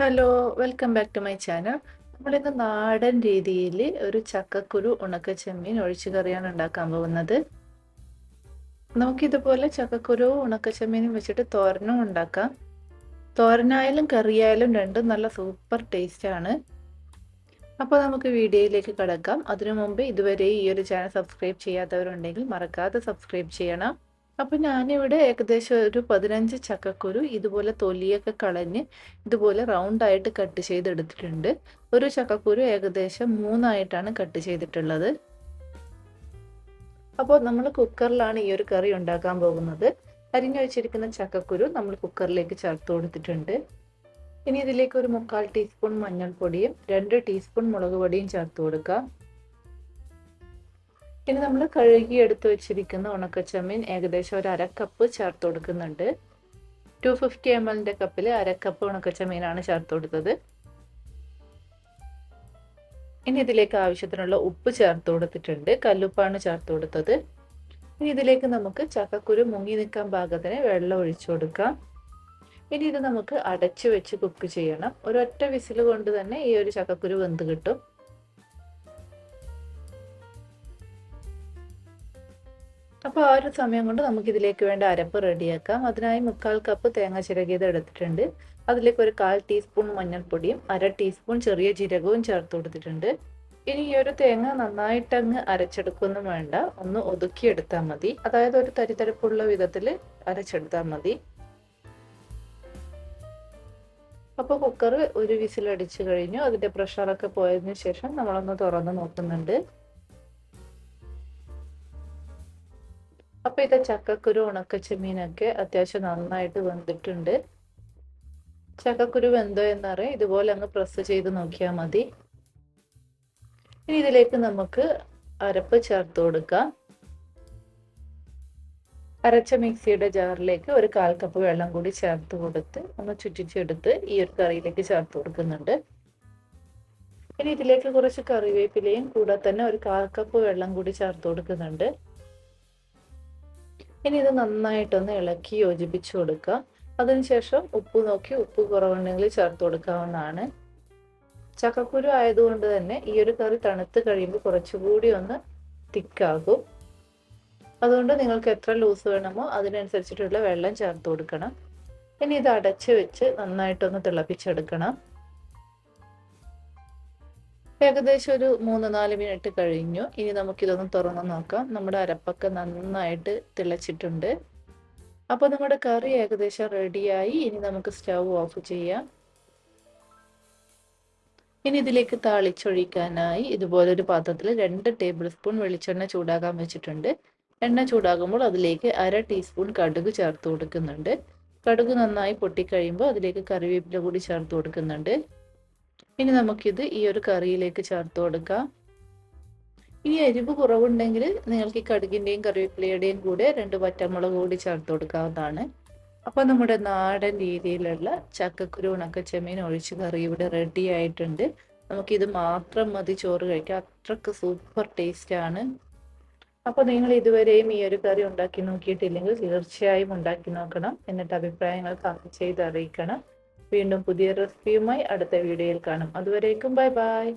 Hello welcome back to my channel നമ്മളിന്ന് നാടൻ രീതിയിൽ ഒരു ചക്കക്കുരു ഉണക്ക ചെമ്മീൻ ഒഴിച്ചു കറിയാണ് ഉണ്ടാക്കാൻ പോകുന്നത്. നമുക്കിതുപോലെ ചക്കക്കുരു ഉണക്ക ചെമ്മീനും വെച്ചിട്ട് തോരനും ഉണ്ടാക്കാം. തോരനായാലും കറിയായാലും രണ്ടും നല്ല സൂപ്പർ ടേസ്റ്റാണ് അപ്പോൾ നമുക്ക് വീഡിയോയിലേക്ക് കടക്കാം. അതിനു മുമ്പ് ഇതുവരെ ഈ ഒരു ചാനൽ സബ്സ്ക്രൈബ് ചെയ്യാത്തവരുണ്ടെങ്കിൽ മറക്കാതെ സബ്സ്ക്രൈബ് ചെയ്യണം. അപ്പോൾ ഞാനിവിടെ ഏകദേശം ഒരു പതിനഞ്ച് ചക്കക്കുരു ഇതുപോലെ തൊലിയൊക്കെ കളഞ്ഞ് ഇതുപോലെ റൗണ്ട് ആയിട്ട് കട്ട് ചെയ്തെടുത്തിട്ടുണ്ട്. ഒരു ചക്കക്കുരു ഏകദേശം മൂന്നായിട്ടാണ് കട്ട് ചെയ്തിട്ടുള്ളത്. അപ്പോൾ നമ്മൾ കുക്കറിലാണ് ഈ ഒരു കറി ഉണ്ടാക്കാൻ പോകുന്നത്. അരിഞ്ഞു വെച്ചിരിക്കുന്ന ചക്കക്കുരു നമ്മൾ കുക്കറിലേക്ക് ചേർത്ത് കൊടുത്തിട്ടുണ്ട്. ഇനി ഇതിലേക്ക് ഒരു മുക്കാൽ ടീസ്പൂൺ മഞ്ഞൾപ്പൊടിയും രണ്ട് ടീസ്പൂൺ മുളക് പൊടിയും ചേർത്ത് കൊടുക്കാം. ഇനി നമ്മൾ കഴുകി എടുത്തു വെച്ചിരിക്കുന്ന ഉണക്കച്ചമ്മീൻ ഏകദേശം ഒരു അര കപ്പ് ചേർത്ത് കൊടുക്കുന്നുണ്ട്. ടു ഫിഫ്റ്റി എം എല്ലിന്റെ കപ്പിൽ അര കപ്പ് ഉണക്കച്ചമ്മീനാണ് ചേർത്ത് കൊടുത്തത്. ഇനി ഇതിലേക്ക് ആവശ്യത്തിനുള്ള ഉപ്പ് ചേർത്ത് കൊടുത്തിട്ടുണ്ട്. കല്ലുപ്പാണ് ചേർത്ത് കൊടുത്തത്. ഇനി ഇതിലേക്ക് നമുക്ക് ചക്കക്കുരു മുങ്ങി നിൽക്കാൻ പാകത്തിന് വെള്ളം ഒഴിച്ചു കൊടുക്കാം. ഇനി ഇത് നമുക്ക് അടച്ചു വെച്ച് കുക്ക് ചെയ്യണം. ഒരൊറ്റ വിസിൽ കൊണ്ട് തന്നെ ഈ ഒരു ചക്കക്കുരു വെന്ത് കിട്ടും. അപ്പോൾ ആ ഒരു സമയം കൊണ്ട് നമുക്ക് ഇതിലേക്ക് വേണ്ട അരപ്പ് റെഡിയാക്കാം. അതിനായി മുക്കാൽ കപ്പ് തേങ്ങ ചിരകിയത് എടുത്തിട്ടുണ്ട്. അതിലേക്ക് ഒരു കാൽ ടീസ്പൂൺ മഞ്ഞൾപ്പൊടിയും അര ടീസ്പൂൺ ചെറിയ ജീരകവും ചേർത്ത് കൊടുത്തിട്ടുണ്ട്. ഇനി ഈ ഒരു തേങ്ങ നന്നായിട്ടങ്ങ് അരച്ചെടുക്കൊന്നും വേണ്ട. ഒന്ന് ഒതുക്കിയെടുത്താൽ മതി. അതായത് ഒരു തരിതരിപ്പുള്ള വിധത്തിൽ അരച്ചെടുത്താൽ മതി. അപ്പോൾ കുക്കർ ഒരു വിസിൽ അടിച്ചു കഴിഞ്ഞു. അതിന്റെ പ്രഷറൊക്കെ പോയതിന് ശേഷം നമ്മളൊന്ന് തുറന്ന് നോക്കുന്നുണ്ട്. അപ്പൊ ഇത് ചക്കക്കുരു ഉണക്കച്ചെമ്മീനൊക്കെ അത്യാവശ്യം നന്നായിട്ട് വെന്തിട്ടുണ്ട്. ചക്കക്കുരു വെന്തോ എന്നറിയാം. ഇതുപോലെ അങ്ങ് പ്രസ് ചെയ്ത് നോക്കിയാൽ മതി. ഇനി ഇതിലേക്ക് നമുക്ക് അരപ്പ് ചേർത്ത് കൊടുക്കാം. അരച്ച മിക്സിയുടെ ജാറിലേക്ക് ഒരു കാൽ കപ്പ് വെള്ളം കൂടി ചേർത്ത് കൊടുത്ത് ഒന്ന് ചുറ്റിച്ചെടുത്ത് ഈ ഒരു കറിയിലേക്ക് ചേർത്ത് കൊടുക്കുന്നുണ്ട്. ഇനി ഇതിലേക്ക് കുറച്ച് കറിവേപ്പിലയും കൂടെ തന്നെ ഒരു കാൽ കപ്പ് വെള്ളം കൂടി ചേർത്ത് കൊടുക്കുന്നുണ്ട്. ഇനി ഇത് നന്നായിട്ടൊന്ന് ഇളക്കി യോജിപ്പിച്ചു കൊടുക്കുക. അതിനുശേഷം ഉപ്പ് നോക്കി ഉപ്പ് കുറവുണ്ടെങ്കിൽ ചേർത്ത് കൊടുക്കാവുന്നതാണ്. ചക്കക്കുരു ആയതുകൊണ്ട് തന്നെ ഈ ഒരു കറി തണുത്ത് കഴിയുമ്പോൾ കുറച്ചുകൂടി ഒന്ന് തിക്കാകും. അതുകൊണ്ട് നിങ്ങൾക്ക് എത്ര ലൂസ് വേണമോ അതിനനുസരിച്ചിട്ടുള്ള വെള്ളം ചേർത്ത് കൊടുക്കണം. ഇനി ഇത് അടച്ച് വെച്ച് നന്നായിട്ടൊന്ന് തിളപ്പിച്ചെടുക്കണം. ഏകദേശം ഒരു മൂന്ന് നാല് മിനിറ്റ് കഴിഞ്ഞു. ഇനി നമുക്കിതൊന്ന് തുറന്ന് നോക്കാം. നമ്മുടെ അരപ്പൊക്കെ നന്നായിട്ട് തിളച്ചിട്ടുണ്ട്. അപ്പോൾ നമ്മുടെ കറി ഏകദേശം റെഡിയായി. ഇനി നമുക്ക് സ്റ്റവ് ഓഫ് ചെയ്യാം. ഇനി ഇതിലേക്ക് താളിച്ചൊഴിക്കാനായി ഇതുപോലെ ഒരു പാത്രത്തിൽ രണ്ട് ടേബിൾ സ്പൂൺ വെളിച്ചെണ്ണ ചൂടാകാൻ വെച്ചിട്ടുണ്ട്. എണ്ണ ചൂടാകുമ്പോൾ അതിലേക്ക് അര ടീസ്പൂൺ കടുക് ചേർത്ത് കൊടുക്കുന്നുണ്ട്. കടുക് നന്നായി പൊട്ടിക്കഴിയുമ്പോൾ അതിലേക്ക് കറിവേപ്പില കൂടി ചേർത്ത് കൊടുക്കുന്നുണ്ട്. ഇനി നമുക്കിത് ഈ ഒരു കറിയിലേക്ക് ചേർത്ത് കൊടുക്കാം. ഇനി എരിവ് കുറവുണ്ടെങ്കിൽ നിങ്ങൾക്ക് ഈ കടുകിന്റെയും കറിവേപ്പിലയുടെയും കൂടെ രണ്ട് പച്ചമുളക് കൂടി ചേർത്ത് കൊടുക്കാവുന്നതാണ്. അപ്പോൾ നമ്മുടെ നാടൻ രീതിയിലുള്ള ചക്കക്കുരു ഉണക്കച്ചെമ്മീൻ ഒഴിച്ച് കറി ഇവിടെ റെഡി ആയിട്ടുണ്ട്. നമുക്കിത് മാത്രം മതി ചോറ് കഴിക്കാം അത്രയ്ക്ക് സൂപ്പർ ടേസ്റ്റ് ആണ്. അപ്പോൾ നിങ്ങൾ ഇതുവരെയും ഈ ഒരു കറി ഉണ്ടാക്കി നോക്കിയിട്ടില്ലെങ്കിൽ തീർച്ചയായും ഉണ്ടാക്കി നോക്കണം. എന്നിട്ട് അഭിപ്രായങ്ങൾ കമന്റ് ചെയ്ത് അറിയിക്കണം. വീണ്ടും പുതിയ റെസിപ്പിയുമായി അടുത്ത വീഡിയോയിൽ കാണും. അതുവരേക്കും ബൈ ബൈ.